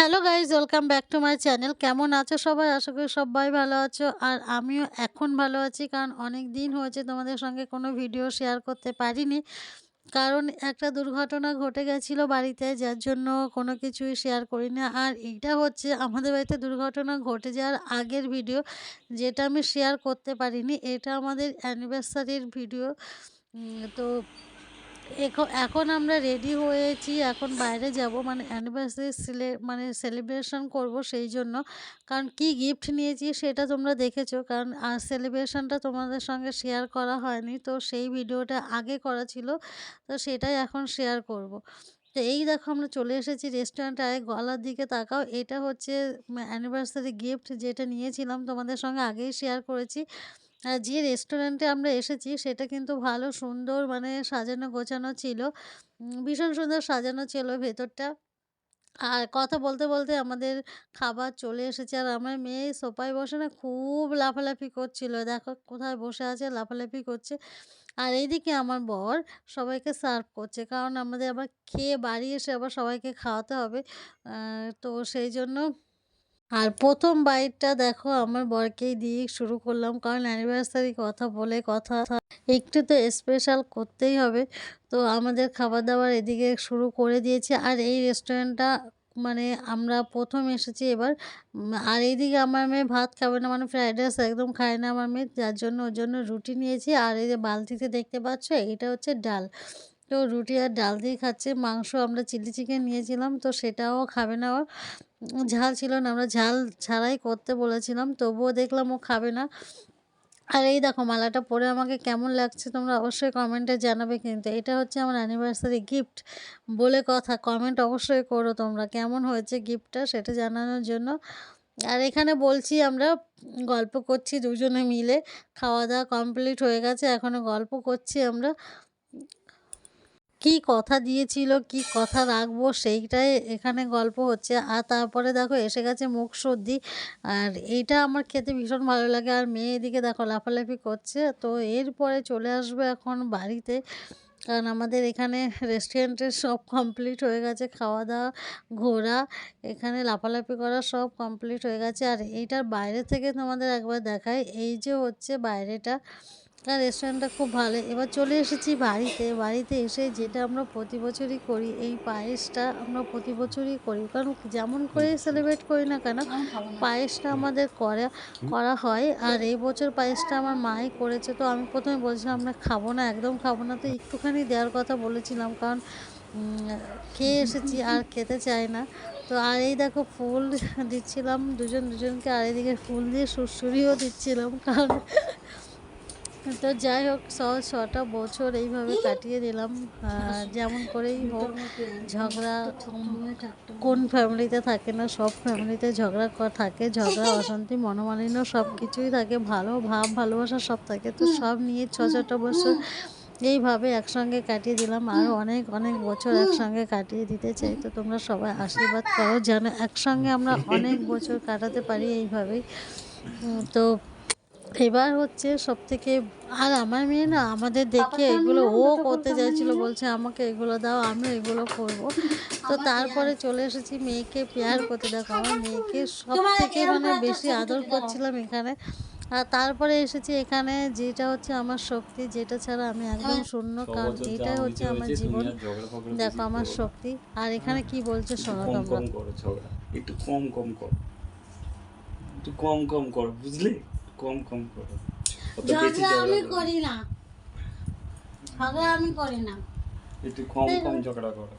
Hello guys welcome back to my channel কেমন আছো সবাই? আশা করি সবাই ভালো আছো। আর আমিও এখন ভালো আছি, কারণ অনেক দিন হয়েছে তোমাদের সঙ্গে কোনো ভিডিও শেয়ার করতে পারিনি। কারণ একটা দুর্ঘটনা ঘটে গেছিল বাড়িতে, যার জন্য কোনো কিছুই শেয়ার করি না আর এইটা হচ্ছে আমাদের বাড়িতে দুর্ঘটনা ঘটে যাওয়ার আগের ভিডিও যেটা আমি শেয়ার করতে পারিনি। এটা আমাদের অ্যানিভার্সারির ভিডিও তো এখন আমরা রেডি হয়েছি, এখন বাইরে যাব। মানে অ্যানিভার্সারি সিলে মানে সেলিব্রেশন করব সেই জন্য। কারণ কি গিফট নিয়েছি সেটা তোমরা দেখেছ। কারণ সেলিব্রেশনটা তোমাদের সঙ্গে শেয়ার করা হয়নি। তো সেই ভিডিওটা আগে করা ছিল। তো সেটাই এখন শেয়ার করব। তো এই দেখো আমরা চলে এসেছি রেস্টুরেন্টে আরে গলার দিকে তাকাও। এটা হচ্ছে অ্যানিভার্সারি গিফট যেটা নিয়েছিলাম তোমাদের সঙ্গে আগেই শেয়ার করেছি। যে রেস্টুরেন্টে আমরা এসেছি সেটা কিন্তু ভালো, সুন্দর মানে সাজানো গোছানো ছিল। ভীষণ সুন্দর সাজানো ছিল ভেতরটা। আর কথা বলতে বলতে আমাদের খাবার চলে এসেছে আর আমার মেয়ে সোফায় বসে না খুব লাফালাফি করছিল। দেখো কোথায় বসে আছে, লাফালাফি করছে। আর এইদিকে আমার বর সবাইকে সার্ভ করছে কারণ আমাদের আবার খেয়ে বাড়ি এসে আবার সবাইকে খাওয়াতে হবে। তো সেই জন্য আর প্রথম বাইটটা দেখো আমার বরকেই দিয়ে শুরু করলাম। কারণ অ্যানিভার্সারি কথা বলে কথা একটু তো স্পেশাল করতেই হবে। তো আমাদের খাবার দাবার এদিকে শুরু করে দিয়েছে। আর এই রেস্টুরেন্টটা মানে আমরা প্রথম এসেছি এবার। আর এইদিকে আমার মেয়ে ভাত খাবে না মানে ফ্রাইড রাইস একদম খায় না আমার মেয়ে। যার জন্য ওর জন্য রুটি নিয়েছি। আর এই যে বালতিতে দেখতে পাচ্ছ এটা হচ্ছে ডাল। তো রুটি আর ডাল দিয়ে খাচ্ছে। মাংস আমরা চিলি চিকেন নিয়েছিলাম তো সেটাও খাবে না ও। উম, ঝাল ছিল না, আমরা ঝাল ছাড়াই করতে বলেছিলাম, তবুও দেখলাম ও খাবে না। আর এই দেখো মালাটা পরে আমাকে কেমন লাগছে তোমরা অবশ্যই কমেন্টে জানাবে কিন্তু এটা হচ্ছে আমার অ্যানিভার্সারি গিফট বলে কথা কমেন্ট অবশ্যই করো তোমরা কেমন হয়েছে গিফটটা সেটা জানানোর জন্য। আর এখানে বলছি আমরা গল্প করছি দুজনে মিলে খাওয়া দাওয়া কমপ্লিট হয়ে গেছে এখনও গল্প করছি আমরা। কি কথা দিয়েছিল, কি কথা রাখব, সেইটাই এখানে গল্প হচ্ছে। আর তারপরে দেখো এসে গেছে মুখ সর্দি। আর এইটা আমার খেতে ভীষণ ভালো লাগে। আর মেয়ে এদিকে দেখো লাফালাফি করছে। তো এরপরে চলে আসবে এখন বাড়িতে। কারণ আমাদের এখানে রেস্টুরেন্টের সব কমপ্লিট হয়ে গেছে। খাওয়া দাওয়া ঘোরা, এখানে লাফালাফি করা সব কমপ্লিট হয়ে গেছে। আর এইটার বাইরে থেকে তোমাদের একবার দেখায় এই যে হচ্ছে বাইরেটা। আর রেস্টুরেন্টটা খুব ভালো। এবার চলে এসেছি বাড়িতে। বাড়িতে এসে যেটা আমরা প্রতি বছরই করি এই পায়েসটা আমরা প্রতি বছরই করি। কারণ যেমন করে সেলিব্রেট করি না কেন পায়েসটা আমাদের করা করা হয়। আর এই বছর পায়েসটা আমার মাই করেছে। তো আমি প্রথমে বলছিলাম আমরা খাব না একদম খাব না। তো একটুখানি দেওয়ার কথা বলেছিলাম। কারণ খেয়ে এসেছি আর খেতে চাই না। তো আর এই দেখো ফুল দিচ্ছিলাম। দুজন দুজনকে আর এদিকে ফুল দিয়ে সুরসুরিও দিচ্ছিলাম। কারণ তো যাই হোক ছ ছটা বছর এইভাবে কাটিয়ে দিলাম। যেমন করেই হোক, ঝগড়া কোন ফ্যামিলিতে থাকে না, সব ফ্যামিলিতে ঝগড়া থাকে ঝগড়া, অশান্তি, মনোমালিন্য, সব কিছুই থাকে, ভালো ভাব, ভালোবাসা সব থাকে। তো সব নিয়ে ছ ছটা বছর এইভাবে একসঙ্গে কাটিয়ে দিলাম। আরও অনেক অনেক বছর একসঙ্গে কাটিয়ে দিতে চাই। তো তোমরা সবাই আশীর্বাদ করো যেন একসঙ্গে আমরা অনেক বছর কাটাতে পারি এইভাবেই। তো এবার হচ্ছে সব থেকে আর আমার মেয়ে না আমাদের দেখে এগুলো ও করতে চাইছিল বলছে আমাকে এগুলো দাও আমি এগুলো করব। তো তারপরে চলে এসেছি মেয়েকে পেয়ার করতে। দেখো আমার মেয়েকে সব থেকে মানে বেশি আদর করছিলাম এখানে। আর তারপরে এসেছি এখানে যেটা হচ্ছে আমার শক্তি যেটা ছাড়া আমি একদম শূন্য কারণ এটাই হচ্ছে আমার জীবন। দেখো আমার শক্তি। আর এখানে কি বলছে শোনো তোমরা। একটু কম কম করো একটু কম কম করো বুঝলে? কম কম করো। ঝগড়া আমি করি না। ঝগড়া আমি করি না। একটু কম কম ঝগড়া করো।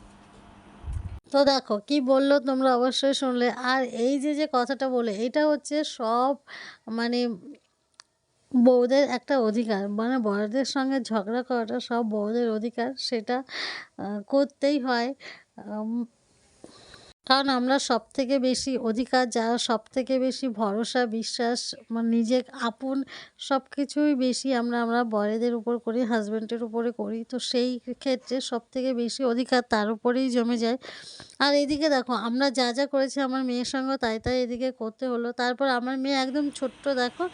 তো দেখো কি বলল তোমরা অবশ্যই শুনলে। আর এই যে যে কথাটা বলে এটা হচ্ছে সব মানে বউদের একটা অধিকার। মানে বড়দের সঙ্গে ঝগড়া করাটা সব বউদের অধিকার। সেটা করতেই হয়। কারণ আমরা সব থেকে বেশি অধিকার, যারা সব থেকে বেশি ভরসা, বিশ্বাস নিজে আপন সব কিছুই বেশি আমরা আমরা বরেদের উপর করি হাজব্যান্ডের উপরে করি। তো সেই ক্ষেত্রে সব থেকে বেশি অধিকার তার উপরেই জমে যায়। আর এদিকে দেখো, আমরা যা যা করেছি আমার মেয়ের সঙ্গে তাই তাই এদিকে করতে হলো। তারপর আমার মেয়ে একদম ছোট্ট, দেখো,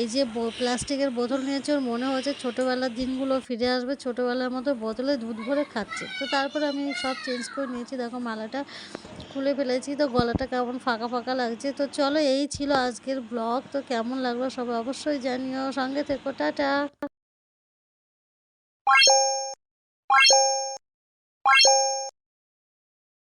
এই যে প্লাস্টিকের বোতল নিয়েছে, ওর মনে হচ্ছে ছোটোবেলার দিনগুলো ফিরে আসবে, ছোটোবেলার মতো বোতলে দুধ ভরে খাচ্ছে। তো তারপরে আমি সব চেঞ্জ করে নিয়েছি। দেখো, মালাটা খুলে ফেলেছি, তো গলাটা কেমন ফাঁকা ফাঁকা লাগছে? তো চলো, এই ছিল আজকের ব্লগ। তো কেমন লাগল সবাই অবশ্যই জানিও। সঙ্গে থেকো, টাটা।